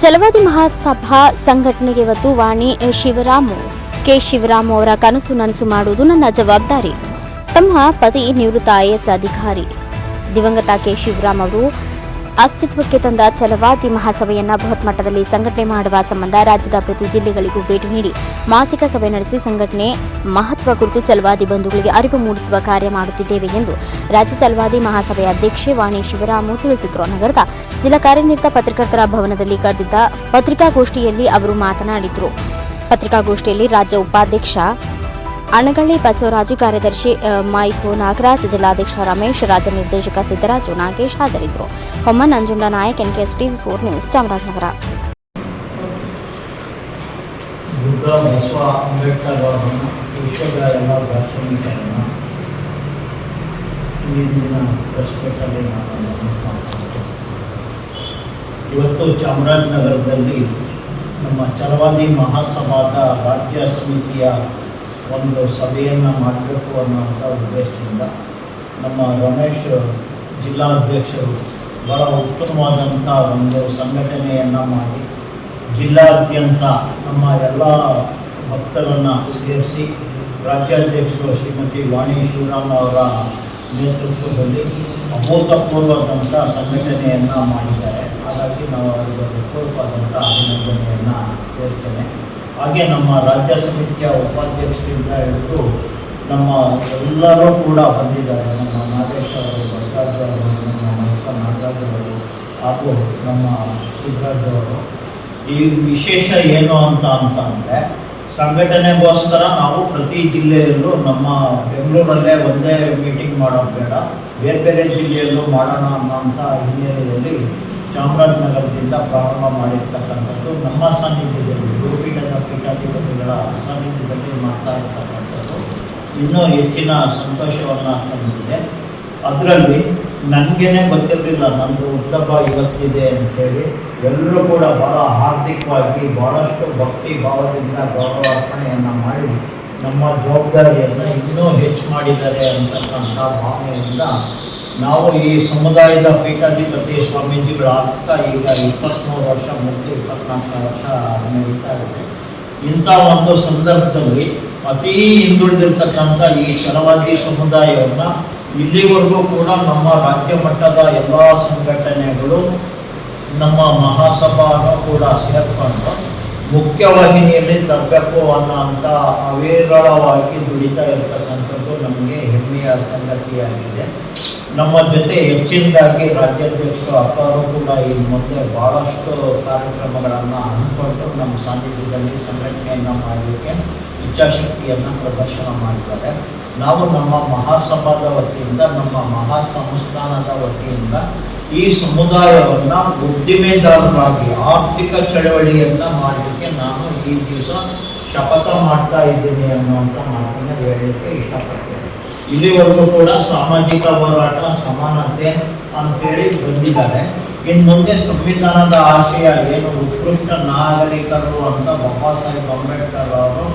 ಛಲವಾದಿ ಮಹಾಸಭಾ ಸಂಘಟನೆಗೆ ಇವತ್ತು ವಾಣಿ ಶಿವರಾಮು. ಕೆ. ಶಿವರಾಮು ಅವರ ಕನಸು ನನಸು ಮಾಡುವುದು ನನ್ನ ಜವಾಬ್ದಾರಿ. ತಮ್ಮ ಪತಿ ನಿವೃತ್ತ ಐಎಎಸ್ ಅಧಿಕಾರಿ. ದಿವಂಗತ ಕೆ. ಶಿವರಾಮ್ ಅವರು ಅಸ್ತಿತ್ವಕ್ಕೆ ತಂದ ಛಲವಾದಿ ಮಹಾಸಭೆಯನ್ನ ಬೃಹತ್ ಮಟ್ಟದಲ್ಲಿ ಸಂಘಟನೆ ಮಾಡುವ ಸಂಬಂಧ ರಾಜ್ಯದ ಪ್ರತಿ ಜಿಲ್ಲೆಗಳಿಗೂ ಭೇಟಿ ನೀಡಿ ಮಾಸಿಕ ಸಭೆ ನಡೆಸಿ ಸಂಘಟನೆ ಮಹತ್ವ ಕುರಿತು ಚಲವಾದಿ ಬಂಧುಗಳಿಗೆ ಅರಿವು ಮೂಡಿಸುವ ಕಾರ್ಯ ಮಾಡುತ್ತಿದ್ದೇವೆ ಎಂದು ರಾಜ್ಯ ಚಲವಾದಿ ಮಹಾಸಭೆಯ ಅಧ್ಯಕ್ಷೆ ವಾಣಿ ಶಿವರಾಮು ತಿಳಿಸಿದರು. ನಗರದ ಜಿಲ್ಲಾ ಕಾರ್ಯನಿರತ ಪತ್ರಕರ್ತರ ಭವನದಲ್ಲಿ ಕರೆದಿದ್ದ ಪತ್ರಿಕಾಗೋಷ್ಠಿಯಲ್ಲಿ ಅವರು ಮಾತನಾಡಿದರು. ಪತ್ರಿಕಾಗೋಷ್ಠಿಯಲ್ಲಿ ರಾಜ್ಯ ಉಪಾಧ್ಯಕ್ಷ ಅಣಗಳ್ಳಿ ಬಸವರಾಜು ಕಾರ್ಯದರ್ಶಿ ಮೈಕು ನಾಗರಾಜ್, ಜಿಲ್ಲಾಧ್ಯಕ್ಷ ರಮೇಶ್, ರಾಜ್ಯ ನಿರ್ದೇಶಕ ಸಿದ್ದರಾಜು ನಾಗೇಶ್ ಹಾಜರಿದ್ದರು. Homma Nanjunda Nayak, NKS TV four news, Chamarajanagar. ಇವತ್ತು ಚಾಮರಾಜನಗರದಲ್ಲಿ ನಮ್ಮ ಚಲವಾದಿ ಮಹಾಸಭಾದ ರಾಜ್ಯ ಸಮಿತಿಯ ಒಂದು ಸಭೆಯನ್ನು ಮಾಡಬೇಕು ಅನ್ನೋಂಥ ಉದ್ದೇಶದಿಂದ ನಮ್ಮ ರಮೇಶ್ ಜಿಲ್ಲಾಧ್ಯಕ್ಷರು ಬಹಳ ಉತ್ತಮವಾದಂಥ ಒಂದು ಸಂಘಟನೆಯನ್ನು ಮಾಡಿ ಜಿಲ್ಲಾದ್ಯಂತ ನಮ್ಮ ಎಲ್ಲ ಭಕ್ತರನ್ನು ಸೇರಿಸಿ ರಾಜ್ಯಾಧ್ಯಕ್ಷರು ಶ್ರೀಮತಿ ವಾಣಿ ಶಿವರಾಮ್ ಅವರ ನೇತೃತ್ವದಲ್ಲಿ ಅಭೂತಪೂರ್ವದಂಥ ಸಂಘಟನೆಯನ್ನು ಮಾಡಿದ್ದಾರೆ. ಹಾಗಾಗಿ ನಾವು ಅವರಿಗೆ ಪೂರ್ವವಾದಂಥ ಅಭಿನಂದನೆಯನ್ನು ಹಾಗೆ ನಮ್ಮ ರಾಜ್ಯ ಸಮಿತಿಯ ಉಪಾಧ್ಯಕ್ಷರಿಂದ ಹಿಡಿದು ನಮ್ಮ ಎಲ್ಲರೂ ಕೂಡ ಬಂದಿದ್ದಾರೆ. ನಮ್ಮ ನಾಗೇಶ್ ಅವರು, ಬಸವರಾಜ್ ಅವರು, ನಮ್ಮ ಮೈಕ ನಾಗರಾಜ್ ಅವರು ಹಾಗೂ ನಮ್ಮ ಸಿದ್ದರಾಜ್ ಅವರು. ಈ ವಿಶೇಷ ಏನು ಅಂತ ಅಂತಂದರೆ, ಸಂಘಟನೆಗೋಸ್ಕರ ನಾವು ಪ್ರತಿ ಜಿಲ್ಲೆಯಲ್ಲೂ ನಮ್ಮ ಬೆಂಗಳೂರಲ್ಲೇ ಒಂದೇ ಮೀಟಿಂಗ್ ಮಾಡೋದು ಬೇಡ. ಬೇರೆ ಬೇರೆ ಜಿಲ್ಲೆಯಲ್ಲೂ ಮಾಡೋಣ ಅನ್ನೋಂಥ ಹಿನ್ನೆಲೆಯಲ್ಲಿ ಚಾಮರಾಜನಗರದಿಂದ ಪ್ರಾರಂಭ ಮಾಡಿರ್ತಕ್ಕಂಥದ್ದು ನಮ್ಮ ಸಾನ್ನಿಧ್ಯದಲ್ಲಿ ಗೋಪೀಠದ ಪೀಠಾಧಿಪತಿಗಳ ಸಾನ್ನಿಧ್ಯದಲ್ಲಿ ಮಾಡ್ತಾ ಇರ್ತಕ್ಕಂಥದ್ದು. ಇನ್ನೂ ಹೆಚ್ಚಿನ ಸಂತೋಷವನ್ನು ತಂದಿದೆ. ಅದರಲ್ಲಿ ನನಗೇನೆ ಗೊತ್ತಿರಲಿಲ್ಲ ನಮ್ಮದು ಹುಟ್ಟಹಬ್ಬ ಇವತ್ತಿದೆ ಅಂಥೇಳಿ. ಎಲ್ಲರೂ ಕೂಡ ಭಾಳ ಹಾರ್ದಿಕವಾಗಿ ಭಾಳಷ್ಟು ಭಕ್ತಿ ಭಾವದಿಂದ ಗೌರವ ಅರ್ಪಣೆಯನ್ನು ಮಾಡಿ ನಮ್ಮ ಜವಾಬ್ದಾರಿಯನ್ನು ಇನ್ನೂ ಹೆಚ್ಚು ಮಾಡಿದ್ದಾರೆ ಅಂತಕ್ಕಂಥ ಭಾವನೆಯಿಂದ ನಾವು ಈ ಸಮುದಾಯದ ಪೀಠಾಧಿಪತಿ ಸ್ವಾಮೀಜಿಗಳಾಗ್ತಾ ಈಗ ಇಪ್ಪತ್ತ್ಮೂರು ವರ್ಷ ಮುಗಿದು ಇಪ್ಪತ್ನಾಲ್ಕು ವರ್ಷ ನಡೀತಾ ಇದೆ. ಇಂಥ ಒಂದು ಸಂದರ್ಭದಲ್ಲಿ ಅತೀ ಹಿಂದುಳಿದಿರ್ತಕ್ಕಂಥ ಈ ಶರವಾದಿ ಸಮುದಾಯವನ್ನು ಇಲ್ಲಿವರೆಗೂ ಕೂಡ ನಮ್ಮ ರಾಜ್ಯ ಮಟ್ಟದ ಎಲ್ಲ ಸಂಘಟನೆಗಳು, ನಮ್ಮ ಮಹಾಸಭಾನು ಕೂಡ ಸೇರ್ಕೊಂಡು ಮುಖ್ಯವಾಹಿನಿಯಲ್ಲಿ ತರಬೇಕು ಅಂತ ಅವಿರಳವಾಗಿ ದುಡಿತಾ ಇರ್ತಕ್ಕಂಥದ್ದು ನಮಗೆ ಹೆಮ್ಮೆಯ ಸಂಗತಿಯಾಗಿದೆ. ನಮ್ಮ ಜೊತೆ ಹೆಚ್ಚಿನದಾಗಿ ರಾಜ್ಯಾಧ್ಯಕ್ಷರು ಅಕ್ಕವರು ಕೂಡ ಈ ಮುಂದೆ ಭಾಳಷ್ಟು ಕಾರ್ಯಕ್ರಮಗಳನ್ನು ಹಮ್ಮಿಕೊಂಡು ನಮ್ಮ ಸಾನ್ನಿಧ್ಯದಲ್ಲಿ ಸಂಘಟನೆಯನ್ನು ಮಾಡಲಿಕ್ಕೆ ಇಚ್ಛಾಶಕ್ತಿಯನ್ನು ಪ್ರದರ್ಶನ ಮಾಡಿದ್ದಾರೆ ನಾವು ನಮ್ಮ ಮಹಾಸಭಾದ ವತಿಯಿಂದ, ನಮ್ಮ ಮಹಾ ಸಂಸ್ಥಾನದ ವತಿಯಿಂದ ಈ ಸಮುದಾಯವನ್ನು ಉದ್ದಿಮೆದಾರರಾಗಿ ಆರ್ಥಿಕ ಚಳವಳಿಯನ್ನು ಮಾಡಲಿಕ್ಕೆ ನಾನು ಈ ದಿವಸ ಶಪಥ ಮಾಡ್ತಾ ಇದ್ದೀನಿ ಅನ್ನುವಂಥ ಮಾತನ್ನು ಹೇಳಲಿಕ್ಕೆ ಇಷ್ಟಪಡ್ತೇನೆ. ಇಲ್ಲಿವರೆಗೂ ಕೂಡ ಸಾಮಾಜಿಕ ಹೋರಾಟ, ಸಮಾನತೆ ಅಂತೇಳಿ ಬಂದಿದ್ದಾರೆ. ಇನ್ನು ಮುಂದೆ ಸಂವಿಧಾನದ ಆಶಯ ಏನು? ಉತ್ಕೃಷ್ಟ ನಾಗರಿಕರು ಅಂತ ಬಾಬಾ ಸಾಹೇಬ್ ಅಂಬೇಡ್ಕರ್ ಅವರು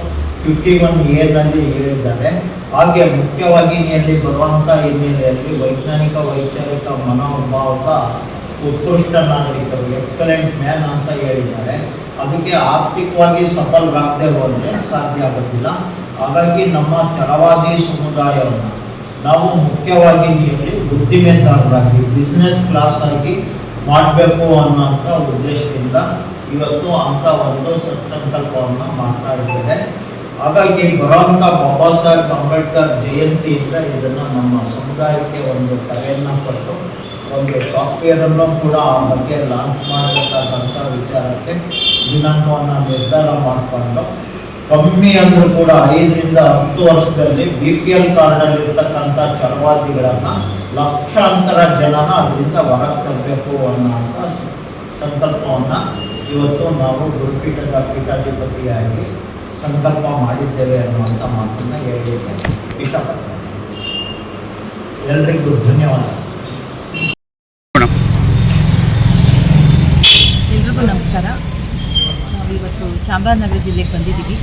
ಫಿಫ್ಟಿ ಒನ್ ಎನಲ್ಲಿ ಹೇಳಿದ್ದಾರೆ. ಹಾಗೆ ಮುಖ್ಯವಾಹಿನಿಯಲ್ಲಿ ಬರುವಂಥ ಹಿನ್ನೆಲೆಯಲ್ಲಿ ವೈಜ್ಞಾನಿಕ, ವೈಚಾರಿಕ ಮನೋಭಾವದ ಉತ್ಕೃಷ್ಟ ನಾಗರಿಕರು ಎಕ್ಸಲೆಂಟ್ ಮ್ಯಾನ್ ಅಂತ ಹೇಳಿದ್ದಾರೆ. ಅದಕ್ಕೆ ಆರ್ಥಿಕವಾಗಿ ಸಫಲರಾಗದೆ ಹೋದರೆ ಸಾಧ್ಯ ಆಗೋದಿಲ್ಲ. ಹಾಗಾಗಿ ನಮ್ಮ ಚರವಾದಿ ಸಮುದಾಯವನ್ನು ನಾವು ಮುಖ್ಯವಾಗಿ ಇಲ್ಲಿ ಬುದ್ಧಿಮೆದಾರರಾಗಿ ಬಿಸ್ನೆಸ್ ಕ್ಲಾಸ್ ಆಗಿ ಮಾಡಬೇಕು ಅನ್ನೋಂಥ ಉದ್ದೇಶದಿಂದ ಇವತ್ತು ಅಂಥ ಒಂದು ಸತ್ಸಂಕಲ್ಪವನ್ನು ಮಾಡ್ತಾ ಇದ್ದೇವೆ ಹಾಗಾಗಿ ಬರುವಂಥ ಬಾಬಾ ಸಾಹೇಬ್ ಅಂಬೇಡ್ಕರ್ ಜಯಂತಿಯಿಂದ ಇದನ್ನು ನಮ್ಮ ಸಮುದಾಯಕ್ಕೆ ಒಂದು ಕರೆಯನ್ನು ಕೊಟ್ಟು, ಒಂದು ಸಾಫ್ಟ್ವೇರನ್ನು ಕೂಡ ಆ ಬಗ್ಗೆ ಲಾಂಚ್ ಮಾಡಬೇಕಾದಂಥ ವಿಚಾರಕ್ಕೆ ದಿನಾಂಕವನ್ನು ನಿರ್ಧಾರ ಮಾಡಿಕೊಂಡು ಕಮ್ಮಿ ಅಂದರೂ ಕೂಡ ಐದರಿಂದ ಹತ್ತು ವರ್ಷದಲ್ಲಿ ಬಿ ಪಿ ಎಲ್ ಕಾರ್ಡಲ್ಲಿರ್ತಕ್ಕಂಥ ಚಲವಾದಿಗಳನ್ನು ಲಕ್ಷಾಂತರ ಜನನ ಅದರಿಂದ ಹೊರ ತರಬೇಕು ಅನ್ನೋಂಥ ಸಂಕಲ್ಪವನ್ನು ಇವತ್ತು ನಾವು ಗುರುಪೀಠದ ಪೀಠಾಧಿಪತಿಯಾಗಿ ಸಂಕಲ್ಪ ಮಾಡಿದ್ದೇವೆ ಅನ್ನುವಂಥ ಮಾತನ್ನು ಹೇಳಿದ್ದೇನೆ. ಇಷ್ಟಪಡ್ತೇನೆ. ಎಲ್ರಿಗೂ ಧನ್ಯವಾದ. ಎಲ್ರಿಗೂ ನಮಸ್ಕಾರ. ನಾವು ಇವತ್ತು ಚಾಮರಾಜನಗರ ಜಿಲ್ಲೆಗೆ ಬಂದಿದ್ದೀವಿ.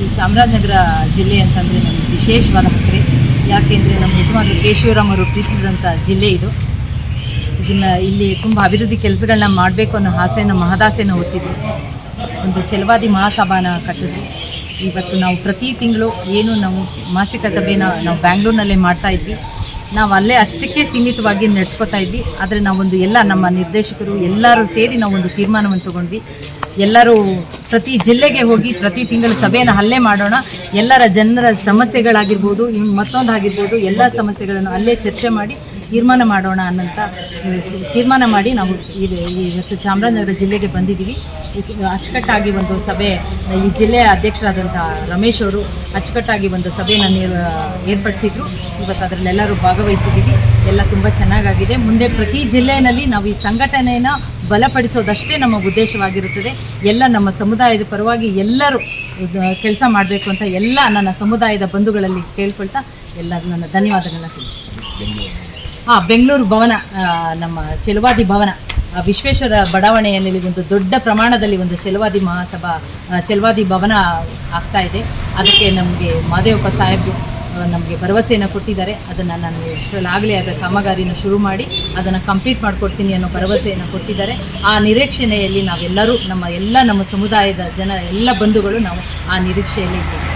ಈ ಚಾಮರಾಜನಗರ ಜಿಲ್ಲೆ ಅಂತಂದರೆ ನಮಗೆ ವಿಶೇಷವಾದ ಹಕ್ಕರೆ ಯಾಕೆಂದರೆ ನಮ್ಮ ಯಜಮಾನರು ಕೇಶವರಾಮ್ ಅವರು ಪ್ರೀತಿಸಿದಂಥ ಜಿಲ್ಲೆ ಇದು. ಇದನ್ನು ಇಲ್ಲಿ ತುಂಬ ಅಭಿವೃದ್ಧಿ ಕೆಲಸಗಳನ್ನ ಮಾಡಬೇಕು ಅನ್ನೋ ಆಸೆನ ಮಹದಾಸೆನ ಹೊತ್ತಿದ್ವಿ. ಒಂದು ಛಲವಾದಿ ಮಹಾಸಭಾನ ಕಟ್ಟಿದ್ವಿ. ಇವತ್ತು ನಾವು ಪ್ರತಿ ತಿಂಗಳು ಏನು ನಾವು ಮಾಸಿಕ ಸಭೆನ ನಾವು ಬ್ಯಾಂಗ್ಳೂರಿನಲ್ಲೇ ಮಾಡ್ತಾ ಇದ್ವಿ. ನಾವು ಅಲ್ಲೇ ಅಷ್ಟಕ್ಕೆ ಸೀಮಿತವಾಗಿ ನಡೆಸ್ಕೊತಾ ಇದ್ವಿ. ಆದರೆ ನಾವೊಂದು ಎಲ್ಲ ನಮ್ಮ ನಿರ್ದೇಶಕರು ಎಲ್ಲರೂ ಸೇರಿ ನಾವು ಒಂದು ತೀರ್ಮಾನವನ್ನು ತಗೊಂಡ್ವಿ. ಎಲ್ಲರೂ ಪ್ರತಿ ಜಿಲ್ಲೆಗೆ ಹೋಗಿ ಪ್ರತಿ ತಿಂಗಳು ಸಭೆಯನ್ನು ಅಲ್ಲೇ ಮಾಡೋಣ. ಎಲ್ಲರ ಜನರ ಸಮಸ್ಯೆಗಳಾಗಿರ್ಬೋದು ಇನ್ನು ಮತ್ತೊಂದು ಆಗಿರ್ಬೋದು ಎಲ್ಲ ಸಮಸ್ಯೆಗಳನ್ನು ಅಲ್ಲೇ ಚರ್ಚೆ ಮಾಡಿ ತೀರ್ಮಾನ ಮಾಡೋಣ ಅನ್ನೋಂಥ ಅಹ್, ತೀರ್ಮಾನ ಮಾಡಿ ನಾವು ಇದು ಇವತ್ತು ಚಾಮರಾಜನಗರ ಜಿಲ್ಲೆಗೆ ಬಂದಿದ್ದೀವಿ. ಅಚ್ಚುಕಟ್ಟಾಗಿ ಒಂದು ಸಭೆ ಈ ಜಿಲ್ಲೆಯ ಅಧ್ಯಕ್ಷರಾದಂಥ ರಮೇಶ್ ಅವರು ಅಚ್ಚುಕಟ್ಟಾಗಿ ಒಂದು ಸಭೆಯನ್ನು ಏರ್ಪಡಿಸಿದ್ರು. ಇವತ್ತು ಅದರಲ್ಲೆಲ್ಲರೂ ಭಾಗವಹಿಸಿದ್ದೀವಿ. ಎಲ್ಲ ತುಂಬ ಚೆನ್ನಾಗಾಗಿದೆ. ಮುಂದೆ ಪ್ರತಿ ಜಿಲ್ಲೆಯಲ್ಲಿ ನಾವು ಈ ಸಂಘಟನೆಯನ್ನು ಬಲಪಡಿಸೋದಷ್ಟೇ ನಮ್ಮ ಉದ್ದೇಶವಾಗಿರುತ್ತದೆ. ಎಲ್ಲ ನಮ್ಮ ಸಮುದಾಯದ ಪರವಾಗಿ ಎಲ್ಲರೂ ಕೆಲಸ ಮಾಡಬೇಕು ಅಂತ ಎಲ್ಲ ನನ್ನ ಸಮುದಾಯದ ಬಂಧುಗಳಲ್ಲಿ ಕೇಳ್ಕೊಳ್ತಾ ಎಲ್ಲರೂ ನನ್ನ ಧನ್ಯವಾದಗಳನ್ನ ತಿಳಿಸ್ತೀನಿ. ಹಾಂ ಬೆಂಗಳೂರು ಭವನ ನಮ್ಮ ಚೆಲುವಾದಿ ಭವನ ವಿಶ್ವೇಶ್ವರ ಬಡಾವಣೆಯಲ್ಲಿ ಒಂದು ದೊಡ್ಡ ಪ್ರಮಾಣದಲ್ಲಿ ಒಂದು ಚೆಲುವಾದಿ ಮಹಾಸಭಾ ಆ, ಚೆಲುವಾದಿ ಭವನ ಆಗ್ತಾ ಇದೆ. ಅದಕ್ಕೆ ನಮಗೆ ಮಹದೇವಪ್ಪ ಸಾಹೇಬ್ ನಮಗೆ ಭರವಸೆಯನ್ನು ಕೊಟ್ಟಿದ್ದಾರೆ. ಅದನ್ನು ನಾನು ಎಷ್ಟರಲ್ಲಾಗಲಿ ಅದರ ಕಾಮಗಾರಿನ ಶುರು ಮಾಡಿ ಅದನ್ನು ಕಂಪ್ಲೀಟ್ ಮಾಡಿಕೊಡ್ತೀನಿ ಅನ್ನೋ ಭರವಸೆಯನ್ನು ಕೊಟ್ಟಿದ್ದಾರೆ. ಆ ನಿರೀಕ್ಷಣೆಯಲ್ಲಿ ನಾವೆಲ್ಲರೂ ನಮ್ಮ ಎಲ್ಲ ನಮ್ಮ ಸಮುದಾಯದ ಜನ ಎಲ್ಲ ಬಂಧುಗಳು ನಾವು ಆ ನಿರೀಕ್ಷೆಯಲ್ಲಿ ಇದ್ದೀವಿ.